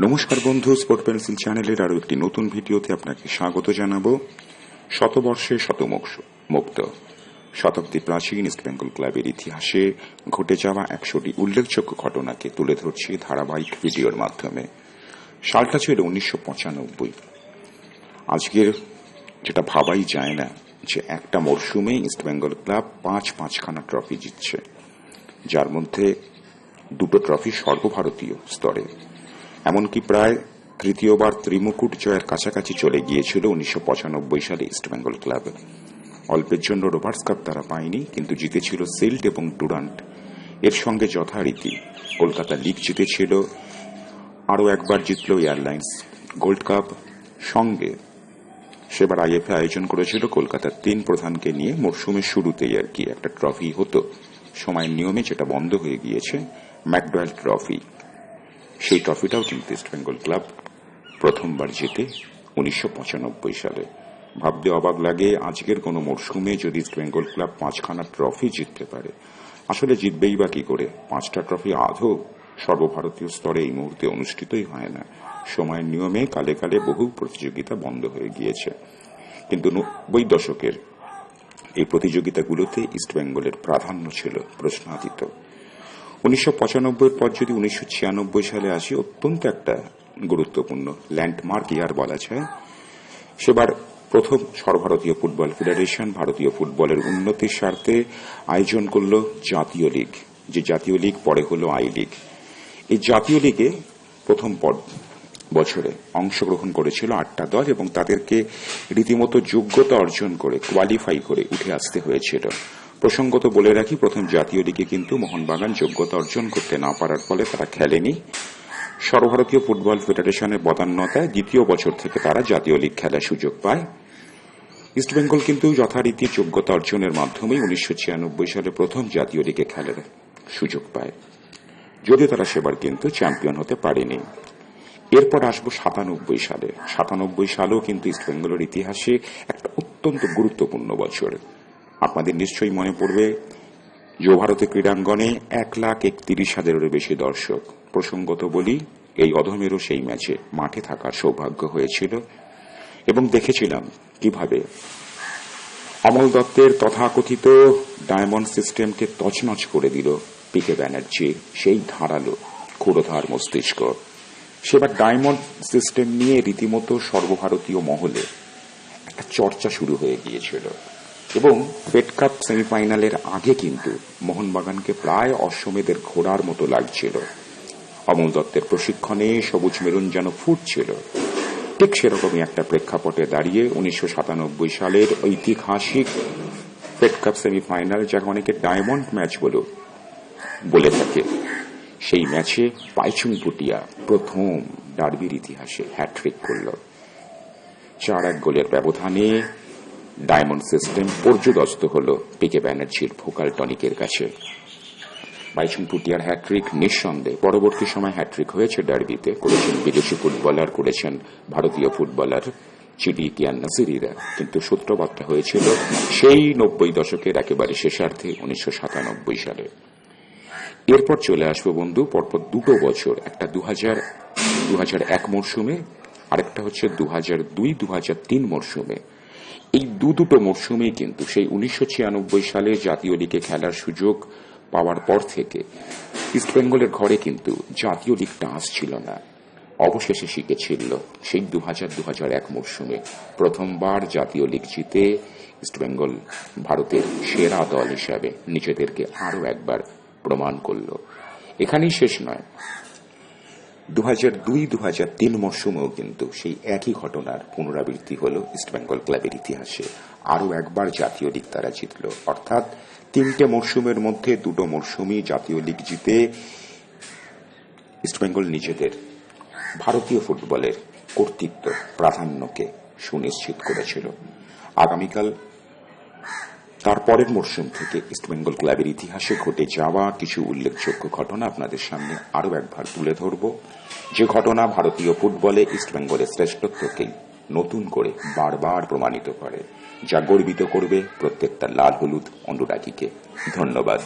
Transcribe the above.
নমস্কার বন্ধু sport pencil চ্যানেলের আরও একটি নতুন ভিডিওতে আপনাকে স্বাগত জানাব। শতবর্ষে শতমোক্ষ, মুক্ত। শতাব্দী প্রাচীন ইস্ট বেঙ্গল ক্লাবের ইতিহাসে ঘটে যাওয়া একশোটি উল্লেখযোগ্য ঘটনাকে তুলে ধরছি ধারাবাহিক ভিডিওর মাধ্যমে। সালটা ছিল উনিশশো পঁচানব্বই। আজকের যেটা ভাবাই যায় না যে একটা মরশুমে ইস্ট বেঙ্গল ক্লাব পাঁচ পাঁচখানা ট্রফি জিতছে। যার মধ্যে দুটো ট্রফি সর্বভারতীয় স্তরে। এমনকি প্রায় তৃতীয়বার ত্রিমুকুট জয়ের কাছাকাছি চলে গিয়েছিল উনিশশো পঁচানব্বই সালে ইস্টবেঙ্গল ক্লাব। অল্পের জন্য রোভার্স কাপ তারা পায়নি, কিন্তু জিতেছিল সিল্ড এবং ডুরান্ট। এর সঙ্গে যথারীতি কলকাতা লিগ জিতেছিল, আরও একবার জিতল এয়ারলাইন্স। গোল্ড কাপ সঙ্গে সেবার আইএফএ আয়োজন করেছিল কলকাতার তিন প্রধানকে নিয়ে। মরশুমের শুরুতেই আর কি একটা ট্রফি হতো। সময়ের নিয়মে যেটা বন্ধ হয়ে গিয়েছে, ম্যাকডোয়েল ট্রফি। সেই ট্রফিটাও কিন্তু ইস্টবেঙ্গল ক্লাব প্রথমবার জেতে উনিশশো সালে। ভাবতে অবাক লাগে, আজকের কোনো মরশুমে যদি ইস্টবেঙ্গল ক্লাব পাঁচখানা ট্রফি জিততে পারে। আসলে জিতবেই বা কি করে? পাঁচটা ট্রফি আধও সর্বভারতীয় স্তরে এই মুহূর্তে অনুষ্ঠিতই হয় না। সময়ের নিয়মে কালে কালে বহু প্রতিযোগিতা বন্ধ হয়ে গিয়েছে। কিন্তু নব্বই দশকের এই প্রতিযোগিতাগুলোতে ইস্টবেঙ্গলের প্রাধান্য ছিল প্রশ্নাতীত। উনিশশো পঁচানব্বই পর যদি উনিশশো ছিয়ানব্বই সালে আসি, অত্যন্ত একটা গুরুত্বপূর্ণ ল্যান্ডমার্ক ইয়ার বলা যায়। সেবার প্রথম সর্বভারতীয় ফুটবল ফেডারেশন ভারতীয় ফুটবলের উন্নতির স্বার্থে আয়োজন করল জাতীয় লীগ। যে জাতীয় লীগ পরে হল আই লীগ। এই জাতীয় লীগে প্রথম পদ বছরে অংশগ্রহণ করেছিল আটটা দল এবং তাদেরকে রীতিমতো যোগ্যতা অর্জন করে কোয়ালিফাই করে উঠে আসতে হয়েছিল প্রসঙ্গত বলে রাখি, প্রথম জাতীয় লিগে কিন্তু মোহনবাগান যোগ্যতা অর্জন করতে না পারার ফলে তারা খেলেনি। সর্বভারতীয় ফুটবল ফেডারেশনের বদান্যতায় দ্বিতীয় বছর থেকে তারা জাতীয় লীগ খেলার সুযোগ পায়। ইস্টবেঙ্গল কিন্তু যথারীতি যোগ্যতা অর্জনের মাধ্যমে উনিশশো ছিয়ানব্বই সালে প্রথম জাতীয় লিগে খেলার সুযোগ পায়। যদিও তারা সেবার কিন্তু চ্যাম্পিয়ন হতে পারেনি। এরপর আসব সাতানব্বই সালে। সাতানব্বই সালেও কিন্তু ইস্টবেঙ্গলের ইতিহাসে একটা অত্যন্ত গুরুত্বপূর্ণ বছর। আপনাদের নিশ্চয়ই মনে পড়বে যুবভারতী ক্রীড়াঙ্গনে এক লাখ একত্রিশ হাজারেরও বেশি দর্শক। প্রসঙ্গত বলি, এই অধমেরও সেই ম্যাচে মাঠে থাকার সৌভাগ্য হয়েছিল। এবং দেখেছিলাম কীভাবে অমল দত্তের তথাকথিত ডায়মন্ড সিস্টেমকে তছনছ করে দিল পিকে ব্যানার্জি, সেই ধারালো ক্ষুরধার মস্তিষ্ক। সেবার ডায়মন্ড সিস্টেম নিয়ে রীতিমতো সর্বভারতীয় মহলে একটা চর্চা শুরু হয়ে গিয়েছিল। এবং ফেড কাপ সেমিফাইনালের আগে কিন্তু মোহনবাগানকে প্রায় অশ্বমেধের ঘোড়ার মতো লাগছিল। অমল দত্তের প্রশিক্ষণে সবুজ মেরুন যেন ফুটছিল। ঠিক সেরকমই একটা প্রেক্ষাপটে দাঁড়িয়ে উনিশশো সাতানব্বই সালের ঐতিহাসিক ফেড কাপ সেমিফাইনাল যাকে অনেকে ডায়মন্ড ম্যাচ বলে থাকে। সেই ম্যাচে পাইচুং ভুটিয়া প্রথম ডার্বির ইতিহাসে হ্যাট্রিক করল। চার এক গোলের ব্যবধানে ডায়মন্ড সিস্টেম পর্যদস্ত হল পিকে ব্যানার্জির ভোকাল টনিকের কাছে। বাইচুং পুটিয়ার হ্যাট্রিক নিঃসন্দেহে। পরবর্তী সময় হ্যাট্রিক হয়েছে ডার্বিতে। করেছেন বিদেশি ফুটবলার, করেছেন ভারতীয় ফুটবলার চিডি কিয়ান নাসিরিরা। কিন্তু সূত্রপাতটা হয়েছিল সেই নব্বই দশকের একেবারে শেষার্ধে, উনিশশো সাতানব্বই সালে। এরপর চলে আসব বন্ধু পরপর দুটো বছর, একটা দু হাজার দু হাজার এক মরশুমে, আরেকটা হচ্ছে দু হাজার দুই দু হাজার তিন মরশুমে। এই দু দুটো মরশুমেই কিন্তু সেই উনিশশো ছিয়ানব্বই সালে জাতীয় লিগে খেলার সুযোগ পাওয়ার পর থেকে ইস্টবেঙ্গলের ঘরে কিন্তু জাতীয় লিগটা আসছিল না। অবশেষে শিখেছিল সেই দু হাজার দু হাজার এক মরশুমে। প্রথমবার জাতীয় লিগ জিতে ইস্টবেঙ্গল ভারতের সেরা দল হিসাবে নিজেদেরকে আরও একবার প্রমাণ করল। এখানেই শেষ নয়। দু হাজার দুই দু হাজার তিন মরশুমেও কিন্তু সেই একই ঘটনার পুনরাবৃত্তি হল ইস্টবেঙ্গল ক্লাবের ইতিহাসে। আরও একবার জাতীয় লিগ তারা জিতল। অর্থাৎ তিনটে মরশুমের মধ্যে দুটো মরশুমই জাতীয় লিগ জিতে ইস্টবেঙ্গল নিজেদের ভারতীয় ফুটবলের কর্তৃত্ব প্রাধান্যকে সুনিশ্চিত করেছিল। আগামীকাল তার পরের মরশুম থেকে ইস্টবেঙ্গল ক্লাবের ইতিহাসে ঘটে যাওয়া কিছু উল্লেখযোগ্য ঘটনা আপনাদের সামনে আরও একবার তুলে ধরব। যে ঘটনা ভারতীয় ফুটবলে ইস্টবেঙ্গলের শ্রেষ্ঠত্বকেই নতুন করে বারবার প্রমাণিত করে, যা গর্বিত করবে প্রত্যেকটা লাল হলুদ অনুরাগীকে। ধন্যবাদ।